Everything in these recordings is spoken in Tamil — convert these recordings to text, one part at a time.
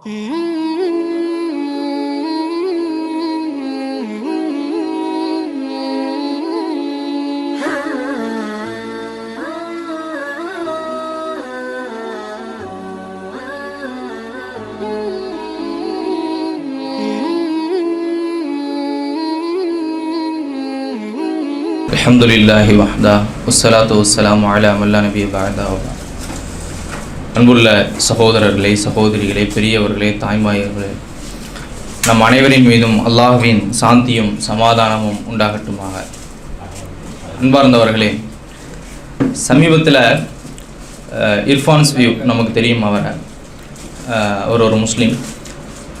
الحمد لله وحده والصلاة والسلام على من لا نبي بعده. அன்புள்ள சகோதரர்களே சகோதரிகளே பெரியவர்களே தாய்மாயர்களே நம் அனைவரின் மீதும் அல்லாஹ்வின் சாந்தியும் சமாதானமும் உண்டாகட்டுமாக. அன்பார்ந்தவர்களே சமீபத்தில் இர்ஃபான்ஸ் வியூ நமக்கு தெரியும் அவரை. அவர் ஒரு முஸ்லீம்.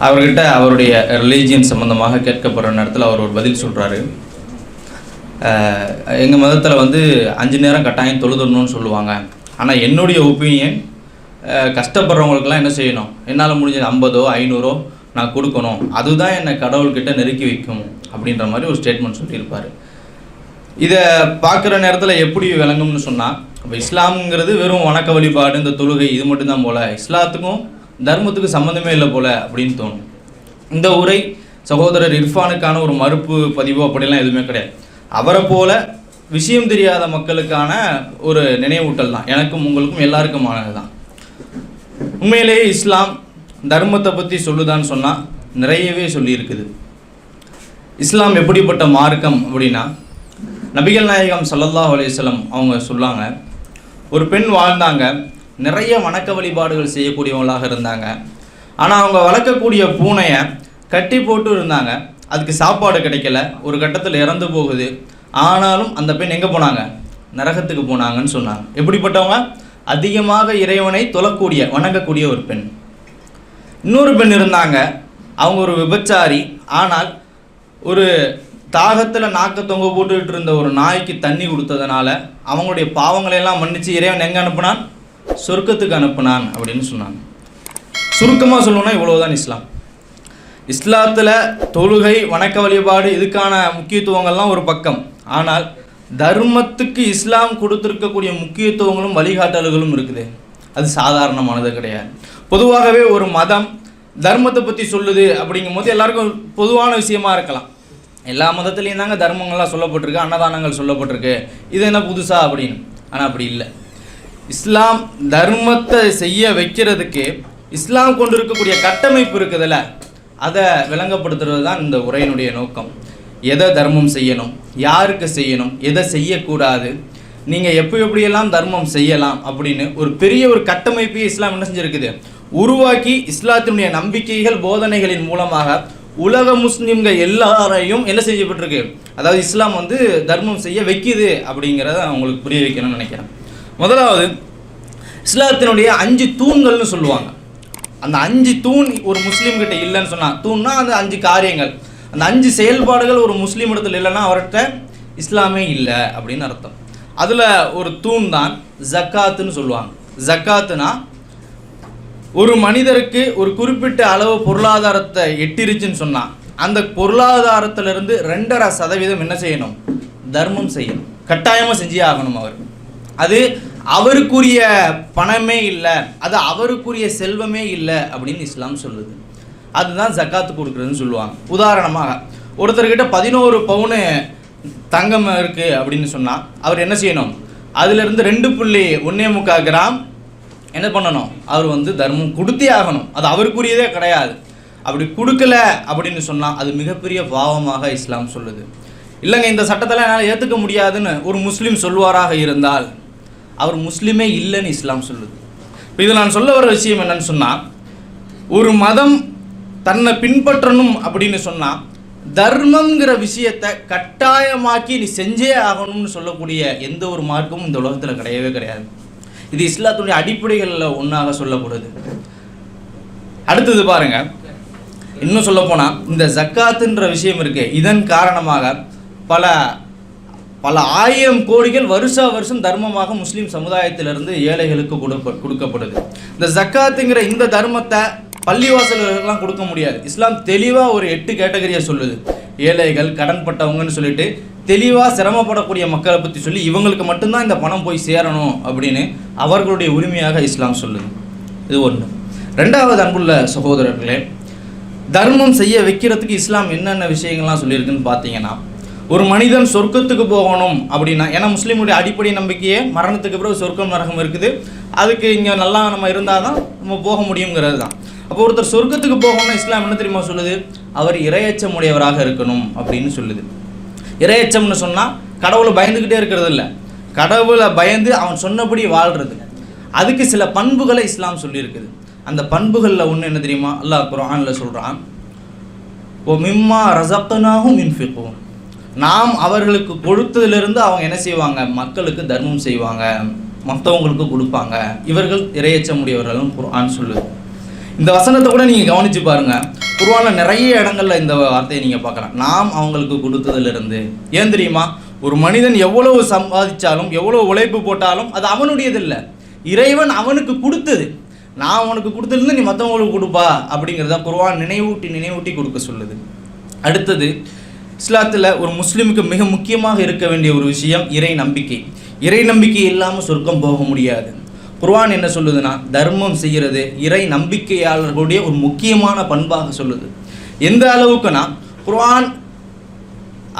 அவர்கிட்ட அவருடைய ரிலீஜியன் சம்மந்தமாக கேட்கப்படுற நேரத்தில் அவர் ஒரு பதில் சொல்கிறாரு எங்கள் மதத்தில் வந்து அஞ்சு நேரம் கட்டாயம் தொழுதரணும்னு சொல்லுவாங்க. ஆனால் என்னுடைய ஒப்பீனியன் கஷ்டப்படுறவங்களுக்கெல்லாம் என்ன செய்யணும்? என்னால் முடிஞ்சது ஐம்பதோ ஐநூறோ நான் கொடுக்கணும். அதுதான் என்னை கடவுள்கிட்ட நெருக்கி வைக்கும் அப்படின்ற மாதிரி ஒரு ஸ்டேட்மெண்ட் சொல்லியிருப்பார். இதை பார்க்குற நேரத்தில் எப்படி விளங்கும்னு சொன்னால் இப்போ இஸ்லாம்ங்கிறது வெறும் வணக்க வழிபாடு இந்த தொழுகை இது மட்டும்தான் போல. இஸ்லாத்துக்கும் தர்மத்துக்கு சம்மந்தமே இல்லை போல அப்படின்னு தோணும். இந்த உரை சகோதரர் இர்ஃபானுக்கான ஒரு மறுப்பு பதிவோ அப்படிலாம் எதுவுமே கிடையாது. அவரை போல விஷயம் தெரியாத மக்களுக்கான ஒரு நினைவூட்டல் தான். எனக்கும் உங்களுக்கும் எல்லாருக்குமானது தான் உண்மையிலேயே இஸ்லாம் தர்மத்தை பற்றி சொல்லுதான்னு சொன்னால் நிறையவே சொல்லியிருக்குது. இஸ்லாம் எப்படிப்பட்ட மார்க்கம் அப்படின்னா நபிகள் நாயகம் சல்லல்லாஹ் அலையம் அவங்க சொல்லாங்க ஒரு பெண் வாழ்ந்தாங்க நிறைய வணக்க வழிபாடுகள் செய்யக்கூடியவங்களாக இருந்தாங்க. ஆனால் அவங்க வளர்க்கக்கூடிய பூனையை கட்டி போட்டு இருந்தாங்க. அதுக்கு சாப்பாடு கிடைக்கல ஒரு கட்டத்தில் இறந்து போகுது. ஆனாலும் அந்த பெண் எங்கே போனாங்க? நரகத்துக்கு போனாங்கன்னு சொன்னாங்க. எப்படிப்பட்டவங்க? அதிகமாக இறைவனை தொழக்கூடிய வணங்கக்கூடிய ஒரு பெண். இன்னொரு பெண் இருந்தாங்க. அவங்க ஒரு விபச்சாரி. ஆனால் ஒரு தாகத்தில் நாக்க தொங்க போட்டுக்கிட்டு இருந்த ஒரு நாய்க்கு தண்ணி கொடுத்ததுனால அவங்களுடைய பாவங்களை எல்லாம் மன்னிச்சு இறைவன் எங்கே அனுப்புனான்? சொர்க்கத்துக்கு அனுப்புனான் அப்படின்னு சொன்னாங்க. சுருக்கமாக சொல்லணும்னா இவ்வளோதான் இஸ்லாம். இஸ்லாத்தில் தொழுகை வணக்க வழிபாடு இதுக்கான முக்கியத்துவங்கள்லாம் ஒரு பக்கம். ஆனால் தர்மத்துக்கு இஸ்லாம் கொடுத்துருக்கக்கூடிய முக்கியத்துவங்களும் வழிகாட்டல்களும் இருக்குது. அது சாதாரணமானது கிடையாது. பொதுவாகவே ஒரு மதம் தர்மத்தை பற்றி சொல்லுது அப்படிங்கும்போது எல்லாருக்கும் பொதுவான விஷயமா இருக்கலாம். எல்லா மதத்துலேயும் தாங்க தர்மங்கள்லாம் சொல்லப்பட்டிருக்கு அன்னதானங்கள் சொல்லப்பட்டிருக்கு. இது என்ன புதுசா அப்படின்னு? ஆனால் அப்படி இல்லை. இஸ்லாம் தர்மத்தை செய்ய வைக்கிறதுக்கு இஸ்லாம் கொண்டு இருக்கக்கூடிய கட்டமைப்பு இருக்குதுல்ல அதை விளங்கப்படுத்துறது தான் இந்த உரையினுடைய நோக்கம். எதை தர்மம் செய்யணும் யாருக்கு செய்யணும் எதை செய்யக்கூடாது நீங்கள் எப்போ எப்படியெல்லாம் தர்மம் செய்யலாம் அப்படின்னு ஒரு பெரிய ஒரு கட்டமைப்பை இஸ்லாம் என்ன செஞ்சிருக்குது? உருவாக்கி இஸ்லாத்தினுடைய நம்பிக்கைகள் போதனைகளின் மூலமாக உலக முஸ்லீம்கள் எல்லாரையும் என்ன செய்யப்பட்டிருக்கு? அதாவது இஸ்லாம் வந்து தர்மம் செய்ய வைக்குது அப்படிங்கிறத அவங்களுக்கு புரிய வைக்கணும்னு நினைக்கிறேன். முதலாவது இஸ்லாத்தினுடைய அஞ்சு தூண்கள்னு சொல்லுவாங்க. அந்த அஞ்சு தூண் ஒரு முஸ்லீம்கிட்ட இல்லைன்னு சொன்னால் தூண்னா அந்த அஞ்சு காரியங்கள். அந்த அஞ்சு செயல்பாடுகள் ஒரு முஸ்லீம் இடத்துல இல்லைன்னா அவர்கிட்ட இஸ்லாமே இல்லை அப்படின்னு அர்த்தம். அதில் ஒரு தூண் தான் ஜக்காத்துன்னு சொல்லுவாங்க. ஜக்காத்துனா ஒரு மனிதருக்கு ஒரு குறிப்பிட்ட அளவு பொருளாதாரத்தை எட்டிருச்சுன்னு சொன்னால் அந்த பொருளாதாரத்திலிருந்து ரெண்டரை சதவீதம் என்ன செய்யணும்? தர்மம் செய்யணும். கட்டாயமாக செஞ்சே ஆகணும் அவர். அது அவருக்குரிய பணமே இல்லை அது அவருக்குரிய செல்வமே இல்லை அப்படின்னு இஸ்லாம் சொல்லுது. அதுதான் ஜக்காத்து கொடுக்குறதுன்னு சொல்லுவாங்க. உதாரணமாக ஒருத்தர்கிட்ட பதினோரு பவுனு தங்கம் இருக்குது அப்படின்னு சொன்னால் அவர் என்ன செய்யணும்? அதிலிருந்து ரெண்டு புள்ளி ஒன்றே முக்கால் கிராம் என்ன பண்ணணும்? அவர் வந்து தர்மம் கொடுத்தே ஆகணும். அது அவருக்குரியதே கிடையாது. அப்படி கொடுக்கல அப்படின்னு சொன்னால் அது மிகப்பெரிய பாவமாக இஸ்லாம் சொல்லுது. இல்லைங்க இந்த சட்டத்தில் என்னால் ஏற்றுக்க முடியாதுன்னு ஒரு முஸ்லீம் சொல்வாராக இருந்தால் அவர் முஸ்லீமே இல்லைன்னு இஸ்லாம் சொல்லுது. இப்போ இது நான் சொல்ல வர விஷயம் என்னன்னு சொன்னால் ஒரு மதம் தன்னை பின்பற்றணும் அப்படின்னு சொன்னால் தர்மங்கிற விஷயத்தை கட்டாயமாக்கி நீ செஞ்சே ஆகணும்னு சொல்லக்கூடிய எந்த ஒரு மார்க்கமும் இந்த உலகத்தில் கிடையவே கிடையாது. இது இஸ்லாத்துடைய அடிப்படைகளில் ஒன்றாக சொல்லப்படுது. அடுத்தது பாருங்க. இன்னும் சொல்ல போனால் இந்த ஜக்காத்துன்ற விஷயம் இருக்கு. இதன் காரணமாக பல பல ஆயிரம் கோடிகள் வருஷா வருஷம் தர்மமாக முஸ்லீம் சமுதாயத்திலிருந்து ஏழைகளுக்கு கொடுப்ப கொடுக்கப்படுது. இந்த ஜக்காத்துங்கிற இந்த தர்மத்தை பள்ளிவாசல்களுக்கெல்லாம் கொடுக்க முடியாது. இஸ்லாம் தெளிவாக ஒரு எட்டு கேட்டகரியை சொல்லுது. ஏழைகள் கடன்பட்டவங்கன்னு சொல்லிட்டு தெளிவாக சிரமப்படக்கூடிய மக்களை பற்றி சொல்லி இவங்களுக்கு மட்டும்தான் இந்த பணம் போய் சேரணும் அப்படின்னு அவர்களுடைய உரிமையாக இஸ்லாம் சொல்லுது. இது ஒன்று ரெண்டாவது அன்புள்ள சகோதரர்களே தர்மம் செய்ய வைக்கிறதுக்கு இஸ்லாம் என்னென்ன விஷயங்கள்லாம் சொல்லியிருக்குன்னு பார்த்தீங்கன்னா ஒரு மனிதன் சொர்க்கத்துக்கு போகணும் அப்படின்னா ஏன்னா முஸ்லீமுடைய அடிப்படை நம்பிக்கையே மரணத்துக்கு பிறகு சொர்க்கம் நரகம் இருக்குது. அதுக்கு இங்கே நல்லா நம்ம இருந்தால் தான் நம்ம போக முடியுங்கிறது தான் அப்போ ஒருத்தர் சொர்க்கத்துக்கு போகணும்னு இஸ்லாம் என்ன தெரியுமா சொல்லுது? அவர் இரையச்சமுடையவராக இருக்கணும் அப்படின்னு சொல்லுது. இரையச்சம்னு சொன்னால் கடவுளை பயந்துக்கிட்டே இருக்கிறது இல்லை கடவுளை பயந்து அவன் சொன்னபடி வாழ்கிறது அதுக்கு சில பண்புகளை இஸ்லாம் சொல்லியிருக்குது. அந்த பண்புகளில் ஒன்று என்ன தெரியுமா? அல்லாஹ் குரானில் சொல்கிறான் ஓ மிம்மா ரசப்தனாகும் மின்ஃபிக்கும் நாம் அவர்களுக்கு கொடுத்ததுலேருந்து அவங்க என்ன செய்வாங்க? மக்களுக்கு தர்மம் செய்வாங்க. மற்றவங்களுக்கு கொடுப்பாங்க. இவர்கள் இரையச்சமுடையவர்களும் குரான் சொல்லுது. இந்த வசனத்தை கூட நீங்கள் கவனித்து பாருங்கள் குருவான நிறைய இடங்களில் இந்த வார்த்தையை நீங்கள் பார்க்கலாம். நாம் அவங்களுக்கு கொடுத்ததுலேருந்து. ஏன் தெரியுமா? ஒரு மனிதன் எவ்வளவு சம்பாதிச்சாலும் எவ்வளவு உழைப்பு போட்டாலும் அது அவனுடையது இல்லை இறைவன் அவனுக்கு கொடுத்தது. நான் அவனுக்கு கொடுத்ததுலேருந்து நீ மற்றவங்களுக்கு கொடுப்பா அப்படிங்கிறத குருவான் நினைவூட்டி நினைவூட்டி கொடுக்க சொல்லுது. அடுத்தது இஸ்லாத்தில் ஒரு முஸ்லீமுக்கு மிக முக்கியமாக இருக்க வேண்டிய ஒரு விஷயம் இறை நம்பிக்கை. இறை நம்பிக்கை இல்லாமல் சொர்க்கம் போக முடியாது. குர்வான் என்ன சொல்லுதுன்னா தர்மம் செய்கிறது இறை நம்பிக்கையாளர்களுடைய ஒரு முக்கியமான பண்பாக சொல்லுது. எந்த அளவுக்குன்னா குர்வான்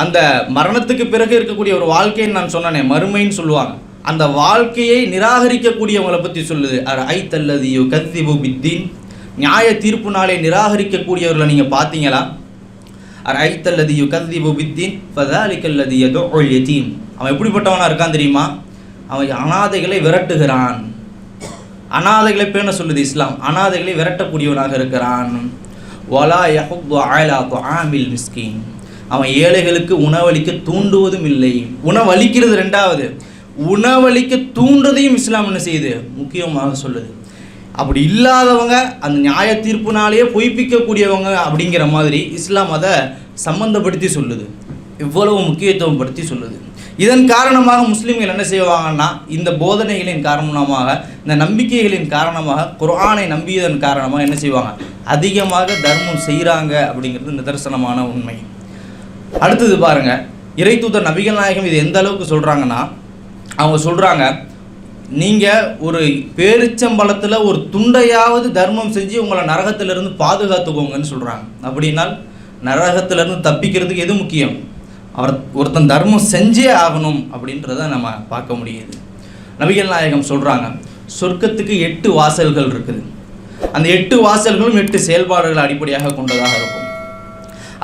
அந்த மரணத்துக்கு பிறகு இருக்கக்கூடிய ஒரு வாழ்க்கைன்னு நான் சொன்னேனே மறுமைன்னு சொல்லுவாங்க. அந்த வாழ்க்கையை நிராகரிக்கக்கூடியவங்களை பற்றி சொல்லுது. அர் ஐ தல்லதியோ கத்திபு பித்தீன். நியாய தீர்ப்பு நாளை நிராகரிக்கக்கூடியவர்களை நீங்கள் பார்த்தீங்களா? அர் ஐ தல்லதியோ கத்திபு பித்தீன் ஃபதாலிக்கல்லதி எதோ அவன் எப்படிப்பட்டவனா இருக்கான் தெரியுமா? அவன் அனாதைகளை விரட்டுகிறான். அனாதைகளை பேண சொல்லுது இஸ்லாம். அனாதைகளை விரட்டக்கூடியவனாக இருக்கிறான். வலா யஹுத்து அலா ஆமில் மிஸ்கின். அவன் ஏழைகளுக்கு உணவளிக்க தூண்டுவதும் இல்லை. உணவளிக்கிறது ரெண்டாவது. உணவளிக்க தூண்டுறதையும் இஸ்லாம் என்ன செய்யுது? முக்கியமாக சொல்லுது. அப்படி இல்லாதவங்க அந்த நியாய தீர்ப்புனாலேயே பொய்ப்பிக்கக்கூடியவங்க அப்படிங்கிற மாதிரி இஸ்லாம் அதை சம்மந்தப்படுத்தி சொல்லுது. இவ்வளவு முக்கியத்துவம் படுத்தி சொல்லுது. இதன் காரணமாக முஸ்லீம்கள் என்ன செய்வாங்கன்னா இந்த போதனைகளின் காரணமாக இந்த நம்பிக்கைகளின் காரணமாக குரானை நம்பியதன் காரணமாக என்ன செய்வாங்க? அதிகமாக தர்மம் செய்கிறாங்க அப்படிங்கிறது நிதர்சனமான உண்மை. அடுத்தது பாருங்கள் இறைத்தூதர் நபிகள் நாயகம் இது எந்த அளவுக்கு சொல்கிறாங்கன்னா அவங்க சொல்கிறாங்க நீங்கள் ஒரு பேரிச்சம்பழத்தில் ஒரு துண்டையாவது தர்மம் செஞ்சு உங்களை நரகத்திலிருந்து பாதுகாத்துக்கோங்கன்னு சொல்கிறாங்க அப்படின்னா நரகத்திலிருந்து தப்பிக்கிறதுக்கு எது முக்கியம்? அவர் ஒருத்தன் தர்மம் செஞ்சே ஆகணும் அப்படின்றத நம்ம பார்க்க முடியுது. நபிகள் நாயகம் சொல்கிறாங்க சொர்க்கத்துக்கு எட்டு வாசல்கள் இருக்குது. அந்த எட்டு வாசல்களும் எட்டு செயல்பாடுகளை அடிப்படையாக கொண்டதாக இருக்கும்.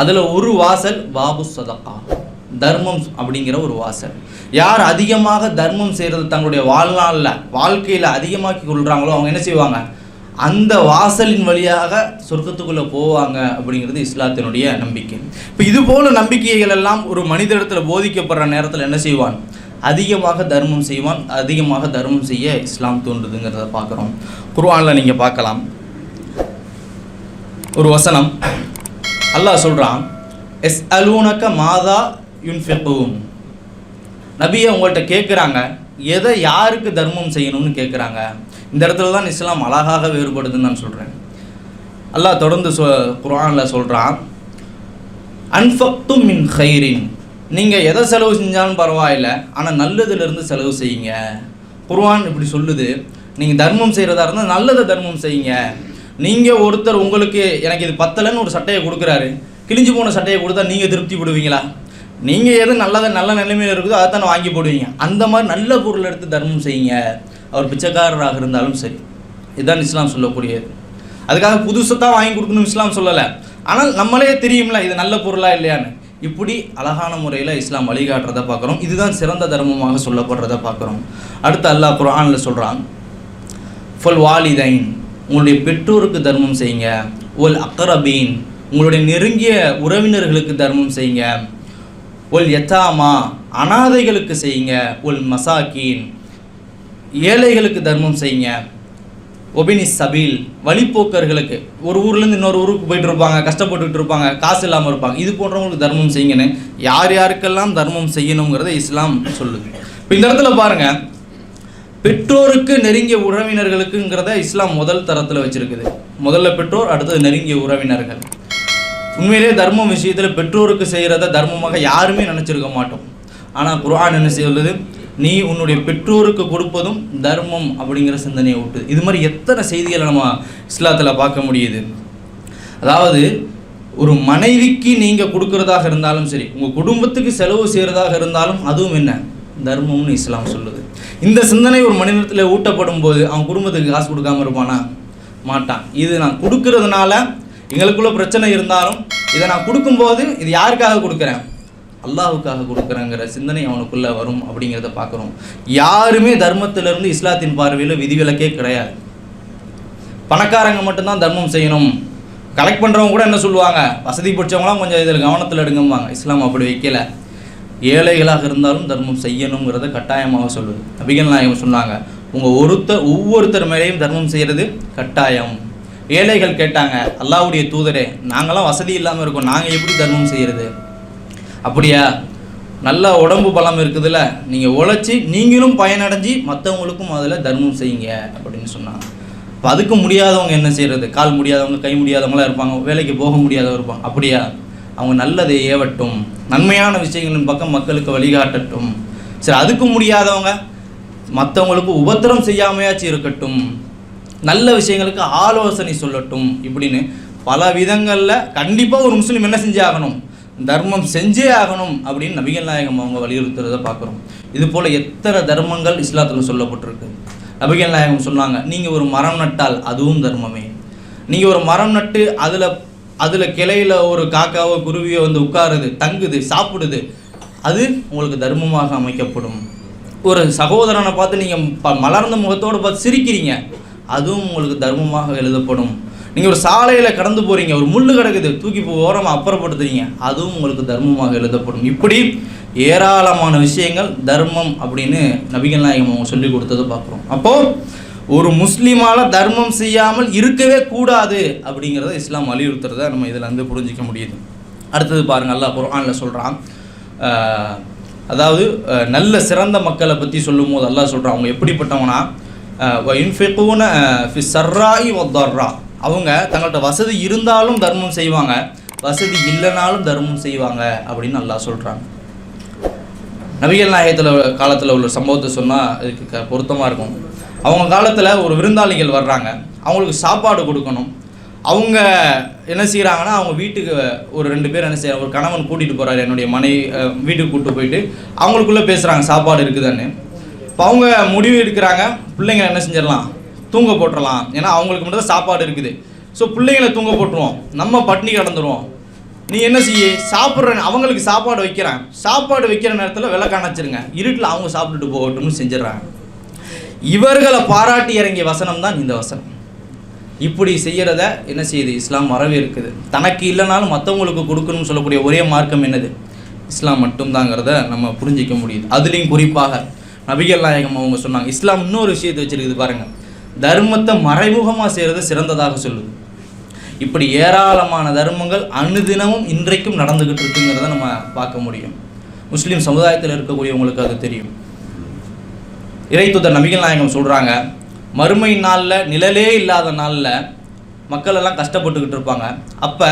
அதில் ஒரு வாசல் பாபு சதக்கா தர்மம் அப்படிங்கிற ஒரு வாசல். யார் அதிகமாக தர்மம் செய்கிறது தங்களுடைய வாழ்நாளில் வாழ்க்கையில் அதிகமாக்கி கொள்கிறாங்களோ அவங்க என்ன செய்வாங்க? அந்த வாசலின் வழியாக சொர்க்கத்துக்குள்ளே போவாங்க அப்படிங்கிறது இஸ்லாத்தினுடைய நம்பிக்கை. இப்போ இது போல நம்பிக்கைகள் எல்லாம் ஒரு மனிதரிடத்தில் போதிக்கப்படுற நேரத்தில் என்ன செய்வான்? அதிகமாக தர்மம் செய்வான் அதிகமாக தர்மம் செய்ய இஸ்லாம் தோன்றுதுங்கிறத பார்க்குறோம். குர்வானில் நீங்கள் பார்க்கலாம். ஒரு வசனம். அல்லாஹ் சொல்கிறான் எஸ் அலூனக்க மாதா யுன்ஃபிகூன் நபியை உங்கள்கிட்ட கேட்குறாங்க எதை யாருக்கு தர்மம் செய்யணும்னு கேட்குறாங்க இந்த இடத்துல தான் இஸ்லாம் அழகாக வேறுபடுதுன்னு நான் சொல்கிறேன் அல்லாஹ் தொடர்ந்து சொ குரானில் சொல்கிறான் அன்ஃபக்தும் மின் ஹைரின் நீங்கள் எதை செலவு செஞ்சாலும் பரவாயில்ல ஆனால் நல்லதுலேருந்து செலவு செய்யுங்க. குர்வான் இப்படி சொல்லுது நீங்கள் தர்மம் செய்கிறதா இருந்தால் நல்லதை தர்மம் செய்யுங்க. நீங்கள் ஒருத்தர் உங்களுக்கு எனக்கு இது பத்தலைன்னு ஒரு சட்டையை கொடுக்குறாரு கிழிஞ்சு போன சட்டையை கொடுத்தா நீங்கள் திருப்தி விடுவீங்களா நீங்கள் எது நல்லதை நல்ல நிலைமையில் இருக்குதோ அதை தானே வாங்கி போடுவீங்க. அந்த மாதிரி நல்ல பொருள் எடுத்து தர்மம் செய்யுங்க. அவர் பிச்சைக்காரராக இருந்தாலும் சரி. இதுதான் இஸ்லாம் சொல்லக்கூடியது அதுக்காக புதுசாக தான் வாங்கி கொடுக்கணும் இஸ்லாம் சொல்லலை. ஆனால் நம்மளே தெரியும்ல இது நல்ல பொருளா இல்லையான்னு. இப்படி அழகான முறையில் இஸ்லாம் வழிகாட்டுறதை பார்க்குறோம். இதுதான் சிறந்த தர்மமாக சொல்லப்படுறதை பார்க்குறோம். அடுத்து அல்லாஹ் குரானில் சொல்கிறான் ஃபுல் வாலிதைன் உங்களுடைய பெற்றோருக்கு தர்மம் செய்யுங்க. ஒல் அக்கரபீன் உங்களுடைய நெருங்கிய உறவினர்களுக்கு தர்மம் செய்யுங்க. ஒல் எத்தாமா அனாதைகளுக்கு செய்யுங்க. ஒல் மசாக்கீன் ஏழைகளுக்கு தர்மம் செய்யுங்க. ஒபினி சபீல் வழிப்போக்கர்களுக்கு. ஒரு ஊர்லேருந்து இன்னொரு ஊருக்கு போயிட்டு இருப்பாங்க கஷ்டப்பட்டுக்கிட்டு இருப்பாங்க காசு இல்லாமல் இருப்பாங்க. இது போன்றவங்களுக்கு தர்மம் செய்யுங்கன்னு யார் யாருக்கெல்லாம் தர்மம் செய்யணுங்கிறத இஸ்லாம் சொல்லுது. இப்போ இந்த இடத்துல பாருங்க. பெற்றோருக்கு நெருங்கிய உறவினர்களுக்குங்கிறத இஸ்லாம் முதல் தரத்தில் வச்சிருக்குது. முதல்ல பெற்றோர் அடுத்தது நெருங்கிய உறவினர்கள். உண்மையிலே தர்மம் விஷயத்தில் பெற்றோருக்கு செய்கிறத தர்மமாக யாருமே நினச்சிருக்க மாட்டோம். ஆனால் குரான் என்ன சொல்லுது? நீ உன்னுடைய பெற்றோருக்கு கொடுப்பதும் தர்மம் அப்படிங்கிற சிந்தனையை விட்டு இது மாதிரி எத்தனை செய்திகளை நம்ம இஸ்லாத்தில் பார்க்க முடியுது? அதாவது ஒரு மனைவிக்கு நீங்கள் கொடுக்கறதாக இருந்தாலும் சரி உங்கள் குடும்பத்துக்கு செலவு செய்கிறதாக இருந்தாலும் அதுவும் என்ன? தர்மம்னு இஸ்லாம் சொல்லுது. இந்த சிந்தனை ஒரு மனிதத்தில் ஊட்டப்படும் போது அவன் குடும்பத்துக்கு காசு கொடுக்காம இருப்பானா? மாட்டான். இது நான் கொடுக்கறதுனால எங்களுக்குள்ள பிரச்சனை இருந்தாலும் இதை நான் கொடுக்கும்போது இது யாருக்காக கொடுக்குறேன்? அல்லாஹ்வுக்காக கொடுக்குறேங்கிற சிந்தனை அவனுக்குள்ளே வரும் அப்படிங்கிறத பார்க்குறோம். யாருமே தர்மத்திலிருந்து இஸ்லாத்தின் பார்வையில் விதிவிலக்கே கிடையாது. பணக்காரங்க மட்டும்தான் தர்மம் செய்யணும். கலெக்ட் பண்ணுறவங்க கூட என்ன சொல்லுவாங்க? வசதி பிடிச்சவங்களாம் கொஞ்சம் இதில் கவனத்தில் எடுங்கம்பாங்க. இஸ்லாம் அப்படி வைக்கல. ஏழைகளாக இருந்தாலும் தர்மம் செய்யணுங்கிறத கட்டாயமாக சொல்லுது. நபிகள் நாயகம் சொன்னாங்க உங்கள் ஒருத்தர் ஒவ்வொருத்தர் மேலேயும் தர்மம் செய்கிறது கட்டாயம். ஏழைகள் கேட்டாங்க அல்லாவுடைய தூதரே நாங்களாம் வசதி இல்லாமல் இருக்கோம். நாங்கள் எப்படி தர்மம் செய்கிறது அப்படியா? நல்ல உடம்பு பலம் இருக்குதுல்ல. நீங்கள் உழைச்சி நீங்களும் பயனடைஞ்சு மற்றவங்களுக்கும் அதில் தர்மம் செய்யுங்க அப்படின்னு சொன்னாங்க. இப்போ அதுக்கு முடியாதவங்க என்ன செய்கிறது கால் முடியாதவங்க கை முடியாதவங்களாம் இருப்பாங்க. வேலைக்கு போக முடியாதவங்க இருப்பாங்க. அப்படியா? அவங்க நல்லதை ஏவட்டும். நன்மையான விஷயங்களின் பக்கம் மக்களுக்கு வழிகாட்டட்டும். சரி அதுக்கு முடியாதவங்க மற்றவங்களுக்கு உபத்திரம் செய்யாமையாச்சும் இருக்கட்டும். நல்ல விஷயங்களுக்கு ஆலோசனை சொல்லட்டும் இப்படின்னு பல விதங்களில் கண்டிப்பாக ஒரு முஸ்லீம் என்ன செஞ்சே ஆகணும் தர்மம் செஞ்சே ஆகணும் அப்படின்னு நபிகள் நாயகம் அவங்க வலியுறுத்துறதை பார்க்குறோம். இது போல் எத்தனை தர்மங்கள் இஸ்லாத்தில் சொல்லப்பட்டிருக்கு. நபிகள் நாயகம் சொன்னாங்க நீங்கள் ஒரு மரம் நட்டால் அதுவும் தர்மமே. நீங்கள் ஒரு மரம் நட்டு அதில் அதில் கிளையில் ஒரு காக்காவோ குருவியோ வந்து உட்காருது தங்குது சாப்பிடுது அது உங்களுக்கு தர்மமாக அமைக்கப்படும். ஒரு சகோதரனை பார்த்து நீங்கள் ப மலர்ந்த முகத்தோடு பார்த்து சிரிக்கிறீங்க அதுவும் உங்களுக்கு தர்மமாக எழுதப்படும். நீங்கள் ஒரு சாலையில் கடந்து போகிறீங்க ஒரு முள்ளு கிடக்குது தூக்கி போ ஓரமாக அப்புறப்படுத்துறீங்க அதுவும் உங்களுக்கு தர்மமாக எழுதப்படும். இப்படி ஏராளமான விஷயங்கள் தர்மம் அப்படின்னு நபிகள் நாயகம் அவங்க சொல்லி கொடுத்ததை பார்க்குறோம். அப்போது ஒரு முஸ்லீமால் தர்மம் செய்யாமல் இருக்கவே கூடாது அப்படிங்கிறத இஸ்லாம் வலியுறுத்துறத நம்ம இதில் வந்து புரிஞ்சிக்க முடியுது. அடுத்தது பாருங்கள் அல்லா குரானில் சொல்கிறான் அதாவது நல்ல சிறந்த மக்களை பற்றி சொல்லும் போது அல்லாஹ் சொல்கிறான் அவங்க எப்படிப்பட்டவனா? இன்ஃபெக்கூன ஃபி சர்ராயி ஒத்தர்ரா அவங்க தங்கள்கிட்ட வசதி இருந்தாலும் தர்மம் செய்வாங்க. வசதி இல்லைனாலும் தர்மம் செய்வாங்க அப்படின்னு நல்லா சொல்கிறாங்க நபிகள் நாயகத்தில் காலத்தில் உள்ள சம்பவத்தை சொன்னால் இதுக்கு க பொருத்தமாக இருக்கும். அவங்க காலத்தில் ஒரு விருந்தாளிகள் வர்றாங்க. அவங்களுக்கு சாப்பாடு கொடுக்கணும். அவங்க என்ன செய்கிறாங்கன்னா அவங்க வீட்டுக்கு ஒரு ரெண்டு பேர் என்ன செய்கிறாங்க ஒரு கணவன் கூட்டிகிட்டு போகிறாரு என்னுடைய மனைவி வீட்டுக்கு கூப்பிட்டு போயிட்டு அவங்களுக்குள்ளே பேசுகிறாங்க சாப்பாடு இருக்குதுன்னு. இப்போ அவங்க முடிவு எடுக்கிறாங்க பிள்ளைங்க என்ன செஞ்சிடலாம்? தூங்க போட்டுடலாம் ஏன்னா அவங்களுக்கு மட்டும் தான் சாப்பாடு இருக்குது. ஸோ பிள்ளைங்களை தூங்க போட்டுருவோம். நம்ம பட்னி கிடந்துருவோம். நீ என்ன செய்ய? சாப்பிட்ற அவங்களுக்கு சாப்பாடு வைக்கிறேன். சாப்பாடு வைக்கிற நேரத்தில் விளக்கான வச்சிருங்க இருட்டில் அவங்க சாப்பிட்டுட்டு போகட்டும்னு செஞ்சிடறாங்க. இவர்களை பாராட்டி இறங்கிய வசனம் தான் இந்த வசனம். இப்படி செய்யறத என்ன செய்யுது? இஸ்லாம் வரவேற்குது. தனக்கு இல்லைனாலும் மற்றவங்களுக்கு கொடுக்கணும்னு சொல்லக்கூடிய ஒரே மார்க்கம் என்னது? இஸ்லாம் மட்டும்தாங்கிறத நம்ம புரிஞ்சிக்க முடியுது. அதுலேயும் குறிப்பாக நபிகள் நாயகம் அவங்க சொன்னாங்க. இஸ்லாம் இன்னொரு விஷயத்தை வச்சுருக்குது பாருங்கள் தர்மத்தை மறைமுகமாக செய்கிறது சிறந்ததாக சொல்லுது. இப்படி ஏராளமான தர்மங்கள் அனுதினமும் இன்றைக்கும் நடந்துக்கிட்டு இருக்குங்கிறத நம்ம பார்க்க முடியும். முஸ்லீம் சமுதாயத்தில் இருக்கக்கூடியவங்களுக்கு அது தெரியும். இறைத்துதர் நபிகள் நாயகம் சொல்கிறாங்க மறுமை நாளில் நிழலே இல்லாத நாளில் மக்கள் எல்லாம் கஷ்டப்பட்டுக்கிட்டு இருப்பாங்க. அப்போ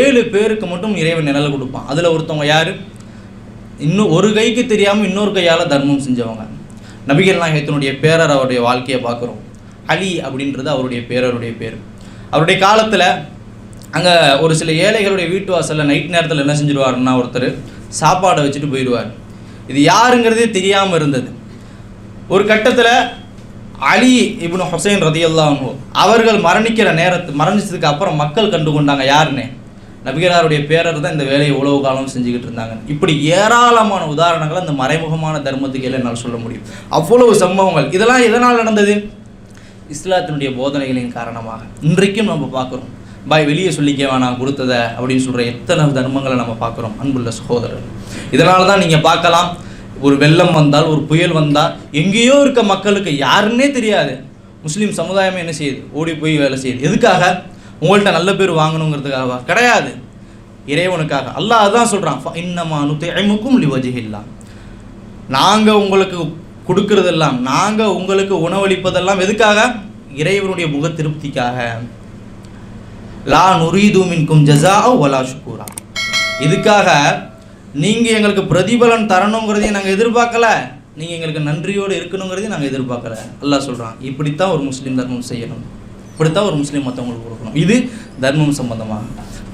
ஏழு பேருக்கு மட்டும் இறைவன் நிழல் கொடுப்பான். அதில் ஒருத்தவங்க யார்? இன்னும் ஒரு கைக்கு தெரியாமல் இன்னொரு கையால் தர்மம் செஞ்சவங்க. நபிகள் நாயகத்தினுடைய பேரர் அவருடைய வாழ்க்கையை பார்க்குறோம். அலி அப்படின்றது அவருடைய பேரருடைய பேர். அவருடைய காலத்தில் அங்கே ஒரு சில ஏழைகளுடைய வீட்டு வாசலில் நைட் நேரத்தில் என்ன செஞ்சிருவாருன்னா ஒருத்தர் சாப்பாடை வச்சுட்டு போயிடுவார். இது யாருங்கிறதே தெரியாமல் இருந்தது. ஒரு கட்டத்தில் அலி இப்னு ஹுசைன் ரதியல்லாஹு அவர்கள் மரணிக்கிற நேரத்து மரணிச்சதுக்கு அப்புறம் மக்கள் கண்டு கொண்டாங்க யாருன்னு? நபிகராருடைய பேரர் தான் இந்த வேலையை உழவு காலம் செஞ்சுக்கிட்டு இருந்தாங்க. இப்படி ஏராளமான உதாரணங்களை இந்த மறைமுகமான தர்மத்துக்கு என்னால் சொல்ல முடியும். அவ்வளவு சம்பவங்கள். இதெல்லாம் எதனால் நடந்தது? இஸ்லாத்தினுடைய போதனைகளின் காரணமாக இன்றைக்கும் நம்ம பார்க்குறோம். பாய் வெளியே சொல்லிக்க வேணாம் கொடுத்தத அப்படின்னு சொல்கிற எத்தனை தர்மங்களை நம்ம பார்க்குறோம் அன்புள்ள சகோதரர். இதனால தான் நீங்கள் பார்க்கலாம் ஒரு வெள்ளம் வந்தால் ஒரு புயல் வந்தால் எங்கேயோ இருக்க மக்களுக்கு யாருன்னே தெரியாது. முஸ்லீம் சமுதாயமே என்ன செய்யுது? ஓடி போய் வேலை செய்யுது. எதுக்காக? உங்கள்கிட்ட நல்ல பேர் வாங்கணுங்கிறதுக்காகவா? கிடையாது. இறைவனுக்காக. அல்லாஹ் அதான் சொல்கிறான் இன்னமா நுத்தைமுக்கும் லிவஜிஹில்லா. நாங்கள் உங்களுக்கு கொடுக்கறதெல்லாம் நாங்கள் உங்களுக்கு உணவளிப்பதெல்லாம் எதுக்காக? இறைவனுடைய முக திருப்திக்காக லா நுரீது மின்கும் ஜஸா வலா ஷுக்கூரா இதுக்காக நீங்கள் எங்களுக்கு பிரதிபலன் தரணுங்கிறதையும் நாங்கள் எதிர்பார்க்கல. நீங்கள் எங்களுக்கு நன்றியோடு இருக்கணுங்கிறதையும் நாங்கள் எதிர்பார்க்கல. அல்லாஹ் சொல்கிறான் இப்படித்தான் ஒரு முஸ்லீம் தர்மம் செய்யணும். இப்படித்தான் ஒரு முஸ்லீம் மற்றவங்களுக்கு கொடுக்கணும். இது தர்மம் சம்பந்தமாக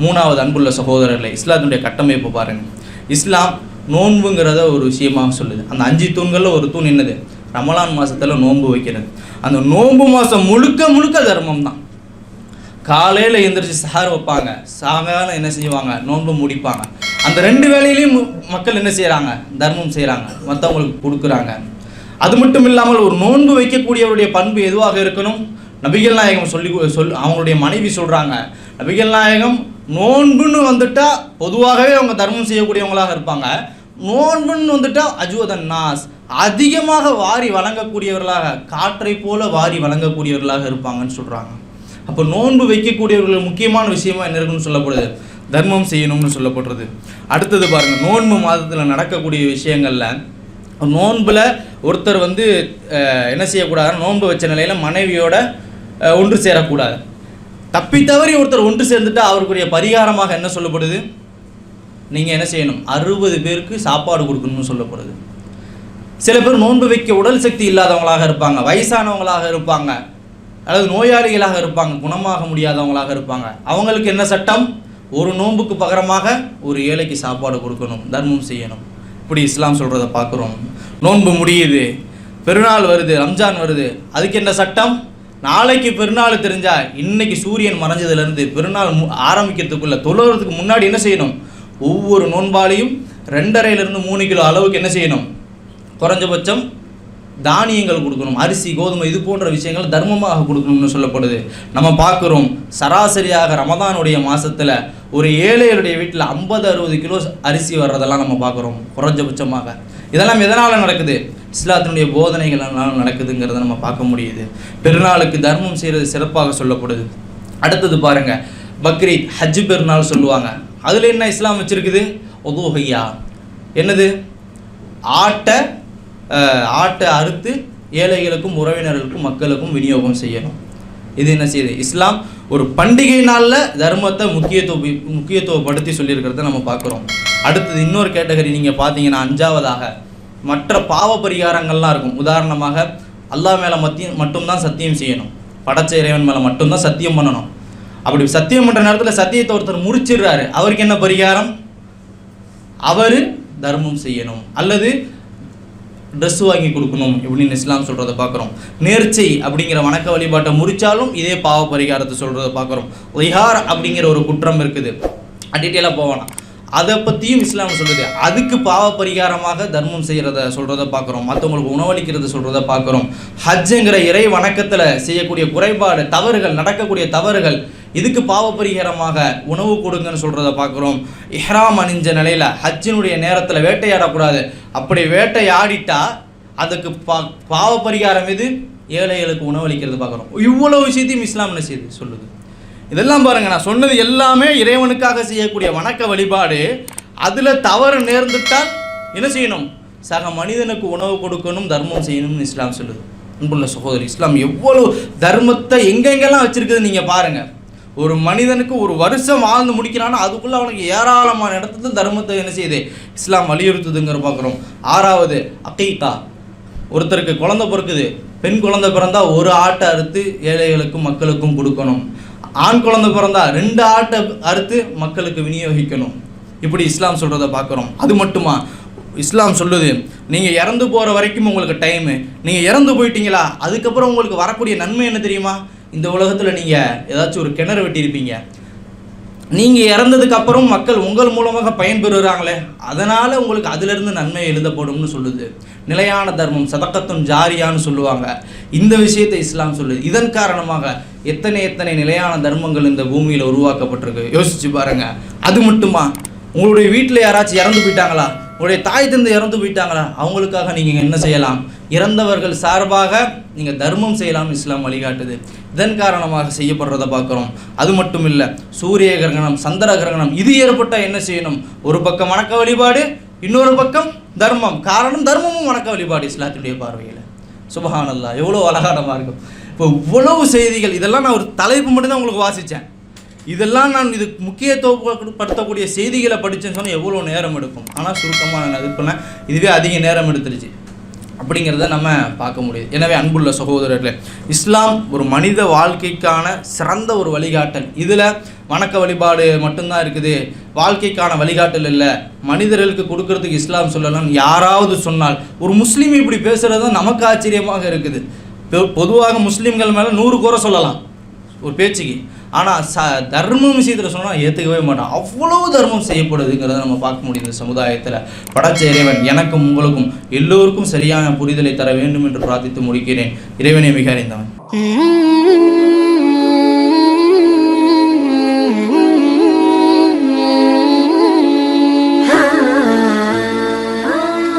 மூணாவது அன்புள்ள சகோதரர்களை இஸ்லாத்தினுடைய கட்டமைப்பு பாருங்கள் இஸ்லாம் நோன்புங்கிறத ஒரு விஷயமாக சொல்லுது. அந்த அஞ்சு தூண்களில் ஒரு தூண் என்னது? ரமலான் மாதத்தில் நோன்பு வைக்கிறது. அந்த நோன்பு மாதம் முழுக்க முழுக்க தர்மம் தான். காலையில் எந்திரிச்சு சார் வைப்பாங்க. சாயங்காலம் என்ன செய்வாங்க? நோன்பு முடிப்பாங்க. அந்த ரெண்டு வேலையிலையும் மக்கள் என்ன செய்கிறாங்க தர்மம் செய்கிறாங்க மற்றவங்களுக்கு கொடுக்குறாங்க. அது மட்டும் இல்லாமல் ஒரு நோன்பு வைக்கக்கூடியவருடைய பண்பு எதுவாக இருக்கணும்? நபிகள் நாயகம் சொல்லி சொல் அவங்களுடைய மனைவி சொல்கிறாங்க நபிகள் நாயகம் நோன்புன்னு வந்துட்டால் பொதுவாகவே அவங்க தர்மம் செய்யக்கூடியவங்களாக இருப்பாங்க. நோன்புன்னு வந்துட்டால் அஜுவதன் நாஸ். அதிகமாக வாரி வழங்கக்கூடியவர்களாக காற்றை போல வாரி வழங்கக்கூடியவர்களாக இருப்பாங்கன்னு சொல்கிறாங்க அப்போ நோன்பு வைக்கக்கூடியவர்கள் முக்கியமான விஷயமா என்ன இருக்குன்னு சொல்லப்படுது? தர்மம் செய்யணும்னு சொல்லப்படுறது. அடுத்தது பாருங்கள் நோன்பு மாதத்தில் நடக்கக்கூடிய விஷயங்களில் நோன்பில் ஒருத்தர் வந்து என்ன செய்யக்கூடாது நோன்பு வச்ச நிலையில் மனைவியோட ஒன்று சேரக்கூடாது. தப்பி தவறி ஒருத்தர் ஒன்று சேர்ந்துட்டா அவருக்குரிய பரிகாரமாக என்ன சொல்லப்படுது? நீங்கள் என்ன செய்யணும்? அறுபது பேருக்கு சாப்பாடு கொடுக்கணும்னு சொல்லப்படுது. சில பேர் நோன்பு வைக்க உடல் சக்தி இல்லாதவங்களாக இருப்பாங்க வயசானவங்களாக இருப்பாங்க அல்லது நோயாளிகளாக இருப்பாங்க குணமாக முடியாதவங்களாக இருப்பாங்க. அவங்களுக்கு என்ன சட்டம்? ஒரு நோன்புக்கு பகரமாக ஒரு ஏழைக்கு சாப்பாடு கொடுக்கணும் தர்மம் செய்யணும். இப்படி இஸ்லாம் சொல்கிறத பார்க்குறோம். நோன்பு முடியுது பெருநாள் வருது ரம்ஜான் வருது அதுக்கு என்ன சட்டம்? நாளைக்கு பெருநாள் தெரிஞ்சால் இன்னைக்கு சூரியன் மறைஞ்சதுலேருந்து பெருநாள் மு- ஆரம்பிக்கிறதுக்குள்ள தொழுறதுக்கு முன்னாடி என்ன செய்யணும்? ஒவ்வொரு நோன்பாலையும் ரெண்டரையிலேருந்து மூணு கிலோ அளவுக்கு என்ன செய்யணும்? குறைஞ்சபட்சம் தானியங்கள் கொடுக்கணும். அரிசி கோதுமை இது போன்ற விஷயங்கள் தர்மமாக கொடுக்கணும்னு சொல்லப்படுது. நம்ம பார்க்குறோம் சராசரியாக ரமதானுடைய மாதத்தில் ஒரு ஏழைகளுடைய வீட்டில் ஐம்பது அறுபது கிலோ அரிசி வர்றதெல்லாம் நம்ம பார்க்குறோம் குறைஞ்சபட்சமாக. இதெல்லாம் எதனால் நடக்குது? இஸ்லாத்தினுடைய போதனைகள் நடக்குதுங்கிறத நம்ம பார்க்க முடியுது. பெருநாளுக்கு தர்மம் செய்கிறது சிறப்பாக சொல்லப்படுது. அடுத்தது பாருங்கள் பக்ரீத் ஹஜ் பெருநாள் சொல்லுவாங்க. அதில் என்ன இஸ்லாம் வச்சுருக்குது? ஒதுஹையா என்னது? ஆட்டை ஆட்டை அறுத்து ஏழைகளுக்கும் உறவினர்களுக்கும் மக்களுக்கும் விநியோகம் செய்யணும். இது என்ன செய்யுது? இஸ்லாம் ஒரு பண்டிகை நாளில் தர்மத்தை முக்கியத்துவ முக்கியத்துவப்படுத்தி சொல்லியிருக்கிறத நம்ம பார்க்குறோம். அடுத்தது இன்னொரு கேட்டகரி நீங்கள் பார்த்தீங்கன்னா அஞ்சாவதாக. மற்ற பாவ பரிகாரங்கள்லாம் இருக்கும். உதாரணமாக அல்லாஹ் மேலே மத்தியம் மட்டும்தான் சத்தியம் செய்யணும். படைச்ச இறைவன் மேலே மட்டும்தான் சத்தியம் பண்ணணும். அப்படி சத்தியம் பண்ணுற நேரத்தில் சத்தியத்தை ஒருத்தர் முறிச்சிடுறாரு. அவருக்கு என்ன பரிகாரம்? அவர் தர்மம் செய்யணும். அல்லது ட்ரெஸ் வாங்கி கொடுக்கணும் இப்படின்னு இஸ்லாம் சொல்கிறத பார்க்குறோம். நேர்ச்சை அப்படிங்கிற வணக்க வழிபாட்டை முறிச்சாலும் இதே பாவ பரிகாரத்தை சொல்கிறத பார்க்குறோம். லிஹார் அப்படிங்கிற ஒரு குற்றம் இருக்குது. டீட்டெயிலாக போவானா அதை பற்றியும் இஸ்லாம் சொல்லுது. அதுக்கு பாவ பரிகாரமாக தர்மம் செய்கிறத சொல்கிறத பார்க்குறோம். மற்றவங்களுக்கு உணவளிக்கிறத சொல்கிறத பார்க்குறோம். ஹஜ்ஜுங்கிற இறை வணக்கத்தில் செய்யக்கூடிய குறைபாடு தவறுகள் நடக்கக்கூடிய தவறுகள் இதுக்கு பாவ பரிகாரமாக உணவு கொடுங்கன்னு சொல்கிறத பார்க்குறோம். இஹ்ராம் அணிஞ்ச நிலையில் ஹஜ்ஜினுடைய நேரத்தில் வேட்டையாடக்கூடாது. அப்படி வேட்டையாடிட்டா அதுக்கு பா பாவ பரிகாரம் இது ஏழைகளுக்கு உணவளிக்கிறது பார்க்குறோம். இவ்வளோ விஷயத்தையும் இஸ்லாம் என்ன செய்யுது சொல்லுது. இதெல்லாம் பாருங்க நான் சொன்னது எல்லாமே இறைவனுக்காக செய்யக்கூடிய வணக்க வழிபாடு. அதில் தவறு நேர்ந்துட்டால் என்ன செய்யணும்? சக மனிதனுக்கு உணவு கொடுக்கணும் தர்மம் செய்யணும்னு இஸ்லாம் சொல்லுது. அன்புள்ள சகோதரி இஸ்லாம் எவ்வளோ தர்மத்தை எங்கெங்கெல்லாம் வச்சுருக்குது நீங்கள் பாருங்க. ஒரு மனிதனுக்கு ஒரு வருஷம் வாழ்ந்து முடிக்கிறான்னா அதுக்குள்ளே அவனுக்கு ஏராளமான இடத்துல தர்மத்தை என்ன செய்யுது? இஸ்லாம் வலியுறுத்துதுங்கிற பார்க்குறோம் ஆறாவது அக்கீகா ஒருத்தருக்கு குழந்தை பிறக்குது. பெண் குழந்தை பிறந்தா ஒரு ஆட்டை அறுத்து ஏழைகளுக்கும் மக்களுக்கும் கொடுக்கணும். ஆண் குழந்தை பிறந்தா ரெண்டு ஆட்டை அறுத்து மக்களுக்கு விநியோகிக்கணும். இப்படி இஸ்லாம் சொல்கிறத பார்க்குறோம். அது மட்டுமா? இஸ்லாம் சொல்லுது நீங்கள் இறந்து போகிற வரைக்கும் உங்களுக்கு டைமு நீங்கள் இறந்து போயிட்டீங்களா? அதுக்கப்புறம் உங்களுக்கு வரக்கூடிய நன்மை என்ன தெரியுமா? இந்த உலகத்தில் நீங்கள் ஏதாச்சும் ஒரு கிணறு வெட்டியிருப்பீங்க. நீங்கள் இறந்ததுக்கு அப்புறம் மக்கள் உங்கள் மூலமாக பயன்பெறுகிறாங்களே அதனால் உங்களுக்கு அதிலிருந்து நன்மை எழுதப்படும்னு சொல்லுது. நிலையான தர்மம் சதக்கத்தும் ஜாரியான்னு சொல்லுவாங்க. இந்த விஷயத்தை இஸ்லாம் சொல்லுது. இதன் காரணமாக எத்தனை எத்தனை நிலையான தர்மங்கள் இந்த பூமியில் உருவாக்கப்பட்டிருக்கு? யோசிச்சு பாருங்க. அது மட்டுமா? உங்களுடைய வீட்டில் யாராச்சும் இறந்து போயிட்டாங்களா? உங்களுடைய தாய் தந்தை இறந்து போயிட்டாங்களா? அவங்களுக்காக நீங்கள் என்ன செய்யலாம்? இறந்தவர்கள் சார்பாக நீங்கள் தர்மம் செய்யலாம் இஸ்லாம் வழிகாட்டுது. இதன் காரணமாக செய்யப்படுறதை பார்க்குறோம். அது மட்டும் இல்லை சூரிய கிரகணம் சந்திர கிரகணம் இது ஏற்பட்டால் என்ன செய்யணும்? ஒரு பக்கம் வணக்க வழிபாடு இன்னொரு பக்கம் தர்மம். காரணம் தர்மமும் வணக்க வழிபாடு இஸ்லாத்தினுடைய பார்வையில். சுபஹானல்லா எவ்வளோ அழகானமாக இருக்கும் இப்போ இவ்வளவு செய்திகள் இதெல்லாம் நான் ஒரு தலைப்பு மட்டும்தான் உங்களுக்கு வாசித்தேன் இதெல்லாம் நான் இது முக்கியத்துவப்படுத்தக்கூடிய செய்திகளை படித்தேன்னு சொன்னால் எவ்வளோ நேரம் எடுக்கும்? ஆனால் சுருக்கமாக நான் இது பண்ணேன். இதுவே அதிக நேரம் எடுத்துருச்சு. அப்படிங்கிறத நம்ம பார்க்க முடியுது. எனவே அன்புள்ள சகோதரர்களே இஸ்லாம் ஒரு மனித வாழ்க்கைக்கான சிறந்த ஒரு வழிகாட்டல். இதில் வணக்க வழிபாடு மட்டும்தான் இருக்குது. வாழ்க்கைக்கான வழிகாட்டல் இல்லை. மனிதர்களுக்கு கொடுக்கறதுக்கு இஸ்லாம் சொல்லலாம் யாராவது சொன்னால் ஒரு முஸ்லீம் இப்படி பேசுகிறது தான் நமக்கு ஆச்சரியமாக இருக்குது. பொதுவாக முஸ்லீம்கள் மேலே நூறு குறை சொல்லலாம். ஒரு பேச்சுக்கு. ஆனால் ச தர்மம் விஷயத்தில் சொன்னால் ஏற்றுக்கவே மாட்டான். அவ்வளவு தர்மம் செய்யப்படுதுங்கிறத நம்ம பார்க்க முடியுது இந்த சமுதாயத்தில். படைச்ச இறைவன் எனக்கும் உங்களுக்கும் எல்லோருக்கும் சரியான புரிதலை தர வேண்டும் என்று பிரார்த்தித்து முடிக்கிறேன். இறைவனை மிக அறிந்தவன்.